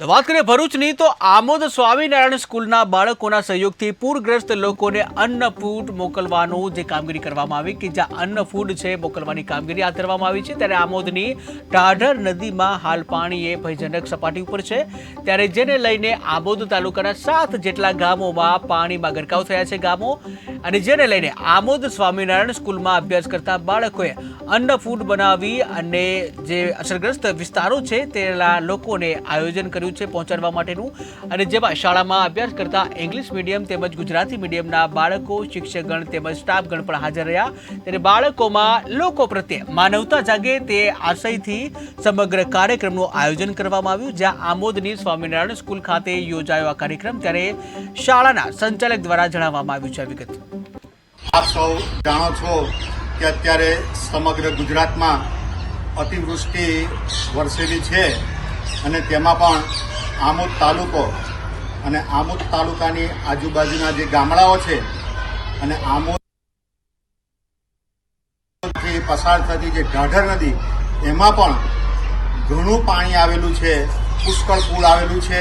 તો વાત કરીએ ભરૂચની, તો આમોદ સ્વામિનારાયણ સ્કૂલના બાળકોના સહયોગથી પૂરગ્રસ્ત લોકોને અન્ન ફૂડ મોકલવાનું જે કામગીરી કરવામાં આવી કે જ્યાં અન્ન ફૂડ છે મોકલવાની કામગીરી હાથ ધરવામાં આવી છે, ત્યારે આમોદની ટાઢર નદીમાં હાલ પાણી એ ભયજનક સપાટી ઉપર છે. ત્યારે જેને લઈને આમોદ તાલુકાના સાત જેટલા ગામોમાં પાણીમાં ગરકાવ થયા છે ગામો, અને જેને લઈને આમોદ સ્વામિનારાયણ સ્કૂલમાં અભ્યાસ કરતા બાળકોએ અન્ન ફૂડ બનાવી અને જે અસરગ્રસ્ત વિસ્તારો છે તેના લોકોને આયોજન કર્યું છે પહોંચાડવા માટેનું. અને જેમાં શાળામાં અભ્યાસ કરતા ઇંગ્લિશ મીડિયમ તેમજ ગુજરાતી મીડિયમના બાળકો, શિક્ષકગણ તેમજ સ્ટાફગણ પણ હાજર રહ્યા. ત્યારે બાળકોમાં લોકો પ્રત્યે માનવતા જાગે તે આશયથી સમગ્ર કાર્યક્રમનું આયોજન કરવામાં આવ્યું. જ્યાં આમોદની સ્વામિનારાયણ સ્કૂલ ખાતે યોજાયો આ કાર્યક્રમ. ત્યારે શાળાના સંચાલક દ્વારા જણાવવામાં આવ્યું છે વિગત. આપ સૌ જાણો છો કે અત્યારે સમગ્ર ગુજરાતમાં અતિવૃષ્ટિ વરસેલી છે. અને તેમાં પણ આમોદ તાલુકો અને આમોદ તાલુકાની આજુબાજુના જે ગામડાઓ છે અને આમોદથી પસાર થતી જે ઢાઢર નદી, એમાં પણ ઘણું પાણી આવેલું છે, પુષ્કળ પૂર આવેલું છે.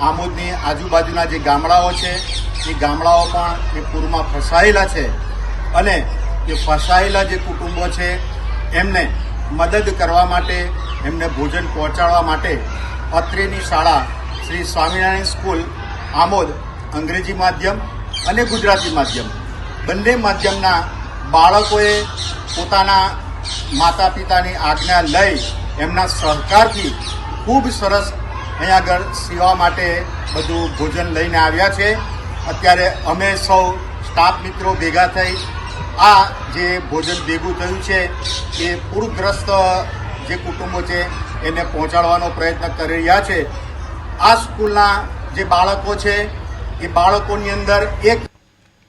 આમોદની આજુબાજુના જે ગામડાઓ છે, એ ગામડાઓ પણ એ પૂરમાં ફસાયેલા છે અને એ ફસાયેલા જે કુટુંબો છે, એમને મદદ કરવા માટે એમને ભોજન પહોંચાડવા માટે અત્રેની શાળા શ્રી સ્વામિનારાયણ સ્કૂલ, આમોદ, અંગ્રેજી માધ્યમ અને ગુજરાતી માધ્યમ. બંને માધ્યમના બાળકોએ પોતાના માતા પિતાની આજ્ઞા લઈ એમના સહકારથી ખૂબ સરસ અહીંયા આગળ સેવા માટે બધું ભોજન લઈને આવ્યા છે. અત્યારે અમે સૌ સ્ટાફ મિત્રો ભેગા થઈ આ જે ભોજન ભેગું થયું છે, એ પૂરગ્રસ્ત જે કુટુંબો છે એને પહોંચાડવાનો પ્રયત્ન કરી રહ્યા છે. આ સ્કૂલના જે બાળકો છે, એ બાળકોની અંદર એક